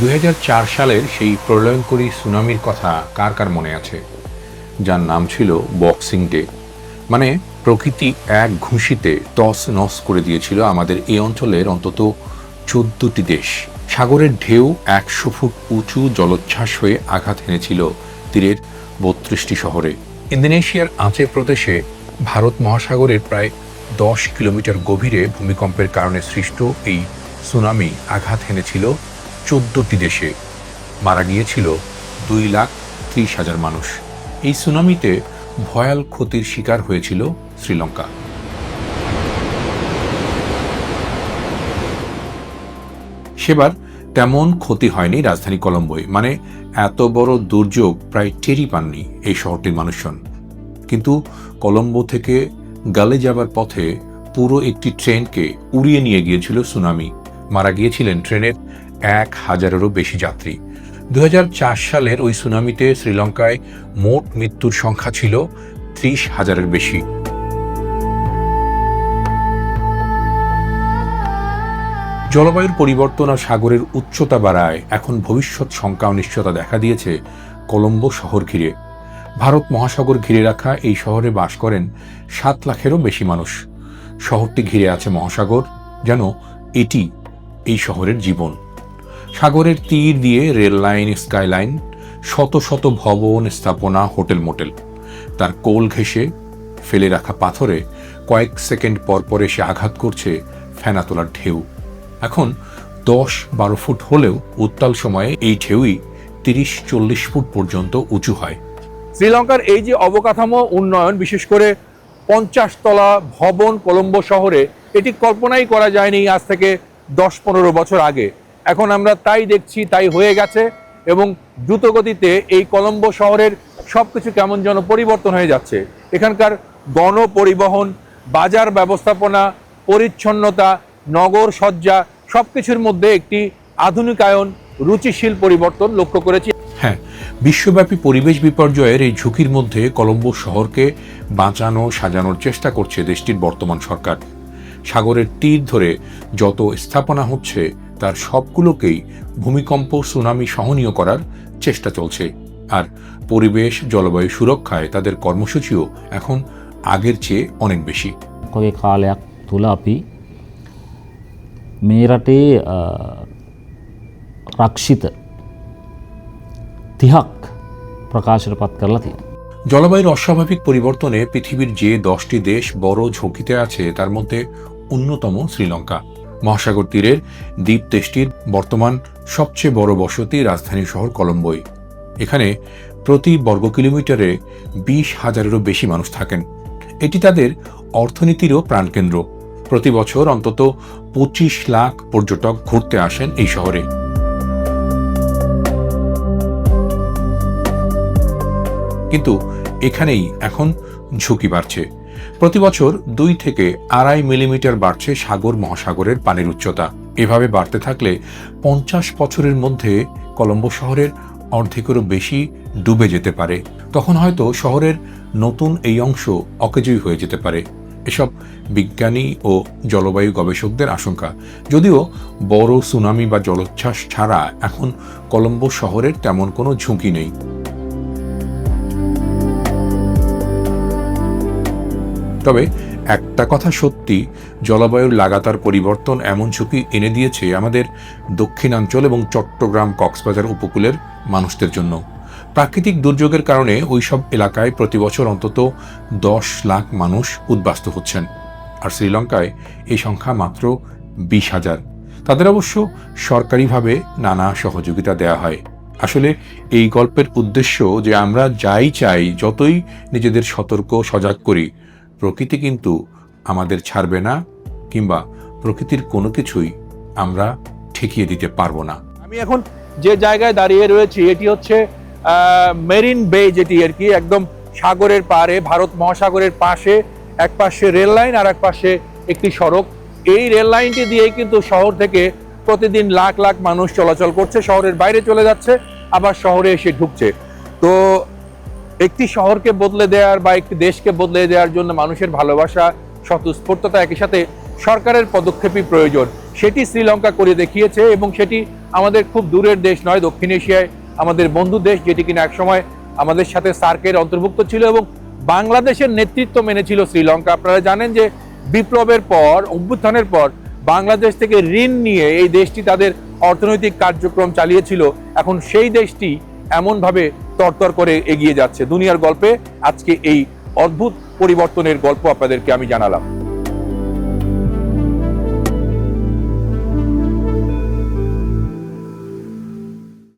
দুই হাজার চার সালের সেই প্রলয়ঙ্করী সুনামির কথা কার কার মনে আছে? যার নাম ছিল বক্সিং ডে। মানে প্রকৃতি এক ঘুষিতে তস নস করে দিয়েছিল আমাদের এই অঞ্চলের অন্তত চোদ্দটি দেশ। সাগরের ঢেউ একশো ফুট উঁচু জলোচ্ছ্বাস হয়ে আঘাত এনেছিল তীরের বত্রিশটি শহরে। ইন্দোনেশিয়ার আঁচে প্রদেশে ভারত মহাসাগরের প্রায় দশ কিলোমিটার গভীরে ভূমিকম্পের কারণে সৃষ্ট এই সুনামি আঘাত হেনেছিল চোদ্দটি দেশে। মারা গিয়েছিল দুই লাখ ত্রিশ হাজার মানুষ। এই সুনামিতে ভয়াল ক্ষতির শিকার হয়েছিল শ্রীলঙ্কা। সেবার তেমন ক্ষতি হয়নি রাজধানী কলম্বোয়। মানে এত বড় দুর্যোগ প্রায় টেরই পাননি এই শহরটির মানুষজন। কিন্তু কলম্বো থেকে গালে যাবার পথে পুরো একটি ট্রেনকে উড়িয়ে নিয়ে গিয়েছিল সুনামি। মারা গিয়েছিলেন ট্রেনের এক হাজারেরও বেশি যাত্রী। দু হাজার চার সালের ওই সুনামিতে শ্রীলঙ্কায় মোট মৃত্যুর সংখ্যা ছিল ত্রিশ হাজারের বেশি। জলবায়ুর পরিবর্তন আর সাগরের উচ্চতা বাড়ায় এখন ভবিষ্যৎ শঙ্কা অনিশ্চয়তা দেখা দিয়েছে কলম্বো শহর ঘিরে। ভারত মহাসাগর ঘিরে রাখা এই শহরে বাস করেন সাত লাখেরও বেশি মানুষ। শহরটি ঘিরে আছে মহাসাগর, যেন এটি এই শহরের জীবন। সাগরের তীর দিয়ে রেল লাইন, স্কাইলাইন, শত শত ভবন, স্থাপনা, হোটেল মোটেল। তার কোল ঘেঁষে ফেলে রাখা পাথরে কয়েক সেকেন্ড পর পর এসে আঘাত করছে ফেনা তোলার ঢেউ। এখন দশ বারো ফুট হলেও উত্তাল সময়ে এই ঢেউই তিরিশ চল্লিশ ফুট পর্যন্ত উঁচু হয়। শ্রীলঙ্কার এই যে অবকাঠামো উন্নয়ন, বিশেষ করে পঞ্চাশ তলা ভবন কলম্বো শহরে, এটি কল্পনাই করা যায়নি আজ থেকে দশ পনেরো বছর আগে। এখন আমরা তাই দেখছি, তাই হয়ে গেছে এবং দ্রুতগতিতে এই কলম্বো শহরের সব কিছু কেমন যেন পরিবর্তন হয়ে যাচ্ছে। এখানকার গণ পরিবহন বাজার ব্যবস্থাপনা, পরিচ্ছন্নতা, নগর সজ্জা সব কিছুর মধ্যে একটি আধুনিকায়ন, রুচিশীল পরিবর্তন লক্ষ্য করেছি। হ্যাঁ বিশ্বব্যাপী পরিবেশ বিপর্যয়ের এই ঝুঁকির মধ্যে কলম্বো শহরকে বাঁচানো, সাজানোর চেষ্টা করছে দেশটির বর্তমান সরকার। সাগরের তীর ধরে যত স্থাপনা হচ্ছে তার সবগুলোকেই ভূমিকম্প সুনামি সহনীয় করার চেষ্টা চলছে আর পরিবেশ জলবায়ু সুরক্ষায় তাদের কর্মসূচিও এখন আগের চেয়ে অনেক বেশি වගේ කාලයක් තුළ අපි මේ රටේ අ, රක්ෂිත තිහක් ප්‍රකාශයට පත් කරලා තියෙන. জলবায়ুর অস্বাভাবিক পরিবর্তনে পৃথিবীর যে দশটি দেশ বড় ঝুঁকিতে আছে তার মধ্যে অন্যতম শ্রীলঙ্কা মহাসাগর তীরের দ্বীপ দেশটির বর্তমান সবচেয়ে বড় বসতি রাজধানী শহর কলম্বোই এখানে প্রতি বর্গ কিলোমিটারে বিশ হাজারেরও বেশি মানুষ থাকেন। এটি তাদের অর্থনীতিরও প্রাণকেন্দ্র। প্রতি বছর অন্তত পঁচিশ লাখ পর্যটক ঘুরতে আসেন এই শহরে। কিন্তু এখানেই এখন ঝুঁকি বাড়ছে। প্রতি বছর দুই থেকে আড়াই মিলিমিটার বাড়ছে সাগর মহাসাগরের পানির উচ্চতা। এভাবে বাড়তে থাকলে পঞ্চাশ বছরের মধ্যে কলম্বো শহরের অর্ধেকেরও বেশি ডুবে যেতে পারে। তখন হয়তো শহরের নতুন এই অংশ অকেজই হয়ে যেতে পারে। এসব বিজ্ঞানী ও জলবায়ু গবেষকদের আশঙ্কা। যদিও বড় সুনামি বা জলোচ্ছ্বাস ছাড়া এখন কলম্বো শহরের তেমন কোনো ঝুঁকি নেই। তবে একটা কথা সত্যি, জলবায়ুর লাগাতার পরিবর্তন এমন ঝুঁকি এনে দিয়েছে আমাদের দক্ষিণাঞ্চল এবং চট্টগ্রাম কক্সবাজার উপকূলের মানুষদের জন্য। প্রাকৃতিক দুর্যোগের কারণে ওইসব এলাকায় প্রতি বছর অন্তত দশ লাখ মানুষ উদ্বাস্ত হচ্ছেন। আর শ্রীলঙ্কায় এই সংখ্যা মাত্র বিশ হাজার। তাদের অবশ্য সরকারিভাবে নানা সহযোগিতা দেয়া হয়। আসলে এই গল্পের উদ্দেশ্য যে আমরা যাই চাই, যতই নিজেদের সতর্ক, সজাগ করি প্রকৃতি কিন্তু আমাদের ছাড়বে না, কিংবা প্রকৃতির কোনো কিছুই আমরা ঠেকিয়ে দিতে পারব না। আমি এখন যে জায়গায় দাঁড়িয়ে রয়েছি, এটি হচ্ছে মেরিন বে যেটি আর কি, একদম সাগরের পাড়ে, ভারত মহাসাগরের পাশে, এক পাশে রেল লাইন আর এক পাশে একটি সড়ক। এই রেল লাইনটি দিয়েই কিন্তু শহর থেকে প্রতিদিন লাখ লাখ মানুষ চলাচল করছে, শহরের বাইরে চলে যাচ্ছে, আবার শহরে এসে ঢুকছে। তো একটি শহরকে বদলে দেওয়ার বা একটি দেশকে বদলে দেওয়ার জন্য মানুষের ভালোবাসা, স্বতঃস্ফূর্ততা একই সাথে সরকারের পদক্ষেপই প্রয়োজন। সেটি শ্রীলঙ্কা করে দেখিয়েছে এবং সেটি আমাদের খুব দূরের দেশ নয়, দক্ষিণ এশিয়ায় আমাদের বন্ধু দেশ যেটি কিনা একসময় আমাদের সাথে সার্কের অন্তর্ভুক্ত ছিল এবং বাংলাদেশের নেতৃত্ব মেনেছিল শ্রীলঙ্কা। আপনারা জানেন যে বিপ্লবের পর, অভ্যুত্থানের পর বাংলাদেশ থেকে ঋণ নিয়ে এই দেশটি তাদের অর্থনৈতিক কার্যক্রম চালিয়েছিল। এখন সেই দেশটি এমনভাবে তরতর করে এগিয়ে যাচ্ছে দুনিয়ার গল্পে। আজকে এই অদ্ভুত পরিবর্তনের গল্প আপনাদেরকে আমি জানালাম।